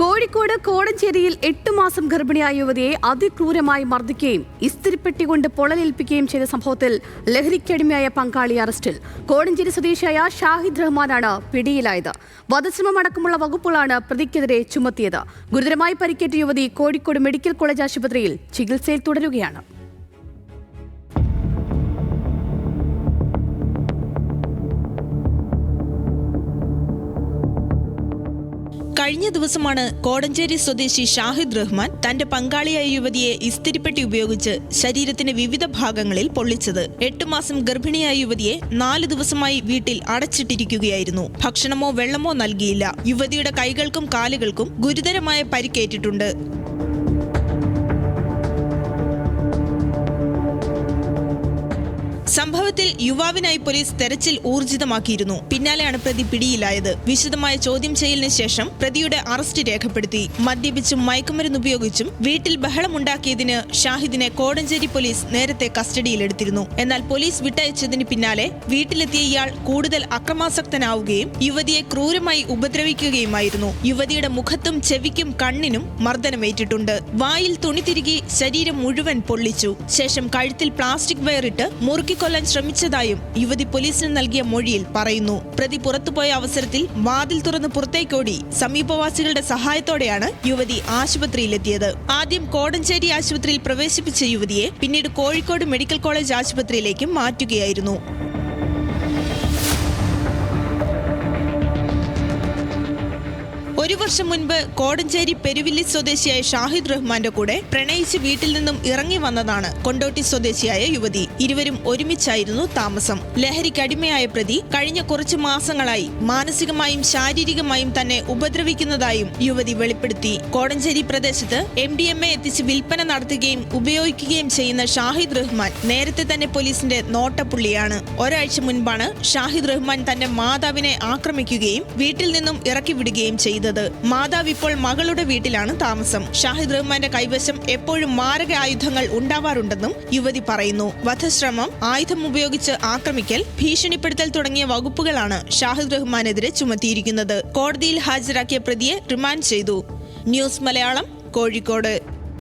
കോഴിക്കോട് കോടഞ്ചേരിയിൽ എട്ട് മാസം ഗർഭിണിയായ യുവതിയെ അതിക്രൂരമായി മർദ്ദിക്കുകയും ഇസ്തിരിപ്പെട്ടി കൊണ്ട് പൊളലേൽപ്പിക്കുകയും ചെയ്ത സംഭവത്തിൽ ലഹരിക്കടിമയായ പങ്കാളി അറസ്റ്റിൽ. കോടഞ്ചേരി സ്വദേശിയായ ഷാഹിദ് റഹ്മാനാണ് പിടിയിലായത്. വധശ്രമം അടക്കമുള്ള വകുപ്പുകളാണ് പ്രതിക്കെതിരെ ചുമത്തിയത്. ഗുരുതരമായി പരിക്കേറ്റ യുവതി കോഴിക്കോട് മെഡിക്കൽ കോളേജ് ആശുപത്രിയിൽ ചികിത്സയിൽ തുടരുകയാണ്. കഴിഞ്ഞ ദിവസമാണ് കോടഞ്ചേരി സ്വദേശി ഷാഹിദ് റഹ്മാൻ തന്റെ പങ്കാളിയായ യുവതിയെ ഇസ്തിരിപ്പെട്ടി ഉപയോഗിച്ച് ശരീരത്തിന്റെ വിവിധ ഭാഗങ്ങളിൽ പൊള്ളിച്ചത്. എട്ടു മാസം ഗർഭിണിയായ യുവതിയെ നാല് ദിവസമായി വീട്ടിൽ അടച്ചിട്ടിരിക്കുകയായിരുന്നു. ഭക്ഷണമോ വെള്ളമോ നൽകിയില്ല. യുവതിയുടെ കൈകൾക്കും കാലുകൾക്കും ഗുരുതരമായ പരിക്കേറ്റിട്ടുണ്ട്. സംഭവത്തിൽ യുവാവിനായി പോലീസ് തെരച്ചിൽ ഊർജിതമാക്കിയിരുന്നു. പിന്നാലെയാണ് പ്രതി പിടിയിലായത്. വിശദമായ ചോദ്യം ചെയ്യലിന് ശേഷം പ്രതിയുടെ അറസ്റ്റ് രേഖപ്പെടുത്തി. മദ്യപിച്ചും മയക്കുമരുന്ന് ഉപയോഗിച്ചും വീട്ടിൽ ബഹളമുണ്ടാക്കിയതിന് ഷാഹിദിനെ കോടഞ്ചേരി പോലീസ് നേരത്തെ കസ്റ്റഡിയിലെടുത്തിരുന്നു. എന്നാൽ പോലീസ് വിട്ടയച്ചതിന് പിന്നാലെ വീട്ടിലെത്തിയ ഇയാൾ കൂടുതൽ അക്രമാസക്തനാവുകയും യുവതിയെ ക്രൂരമായി ഉപദ്രവിക്കുകയുമായിരുന്നു. യുവതിയുടെ മുഖത്തും ചെവിക്കും കണ്ണിനും മർദ്ദനമേറ്റിട്ടുണ്ട്. വായിൽ തുണി തിരുകി ശരീരം മുഴുവൻ പൊള്ളിച്ചു. ശേഷം കഴുത്തിൽ പ്ലാസ്റ്റിക് വയറിട്ട് മുറുക്കിക്കൊല്ലാൻ ശ്രമിച്ചതായും യുവതി പോലീസിന് നൽകിയ മൊഴിയിൽ പറയുന്നു. പ്രതി പുറത്തുപോയ അവസരത്തിൽ വാതിൽ തുറന്ന് പുറത്തേക്കോടി സമീപവാസികളുടെ സഹായത്തോടെയാണ് യുവതി ആശുപത്രിയിലെത്തിയത്. ആദ്യം കോടഞ്ചേരി ആശുപത്രിയിൽ പ്രവേശിപ്പിച്ച യുവതിയെ പിന്നീട് കോഴിക്കോട് മെഡിക്കൽ കോളേജ് ആശുപത്രിയിലേക്ക് മാറ്റുകയായിരുന്നു. ഒരു വർഷം മുൻപ് കോടഞ്ചേരി പെരുവില്ലി സ്വദേശിയായ ഷാഹിദ് റഹ്മാന്റെ കൂടെ പ്രണയിച്ച് വീട്ടിൽ നിന്നും ഇറങ്ങി വന്നതാണ് കൊണ്ടോട്ടി സ്വദേശിയായ യുവതി. ഇരുവരും ഒരുമിച്ചായിരുന്നു താമസം. ലഹരിക്ക് അടിമയായ പ്രതി കഴിഞ്ഞ കുറച്ച് മാസങ്ങളായി മാനസികമായും ശാരീരികമായും തന്നെ ഉപദ്രവിക്കുന്നതായും യുവതി വെളിപ്പെടുത്തി. കോടഞ്ചേരി പ്രദേശത്ത് എം ഡി എം എ എത്തിച്ച് വിൽപ്പന നടത്തുകയും ഉപയോഗിക്കുകയും ചെയ്യുന്ന ഷാഹിദ് റഹ്മാൻ നേരത്തെ തന്നെ പോലീസിന്റെ നോട്ടപ്പുള്ളിയാണ്. ഒരാഴ്ച മുൻപാണ് ഷാഹിദ് റഹ്മാൻ തന്റെ മാതാവിനെ ആക്രമിക്കുകയും വീട്ടിൽ നിന്നും ഇറക്കിവിടുകയും ചെയ്തത്. മാതാവ് ഇപ്പോൾ മകളുടെ വീട്ടിലാണ് താമസം. ഷാഹിദ് റഹ്മാന്റെ കൈവശം എപ്പോഴും മാരക ആയുധങ്ങൾ ഉണ്ടാവാറുണ്ടെന്നും യുവതി പറയുന്നു. വധശ്രമം ആയുധം ഉപയോഗിച്ച് ആക്രമിക്കൽ ഭീഷണിപ്പെടുത്തൽ തുടങ്ങിയ വകുപ്പുകളാണ് ഷാഹിദ് റഹ്മാനെതിരെ ചുമത്തിയിരിക്കുന്നത്. കോടതിയിൽ ഹാജരാക്കിയ പ്രതിയെ റിമാൻഡ് ചെയ്തു. ന്യൂസ് മലയാളം കോഴിക്കോട്.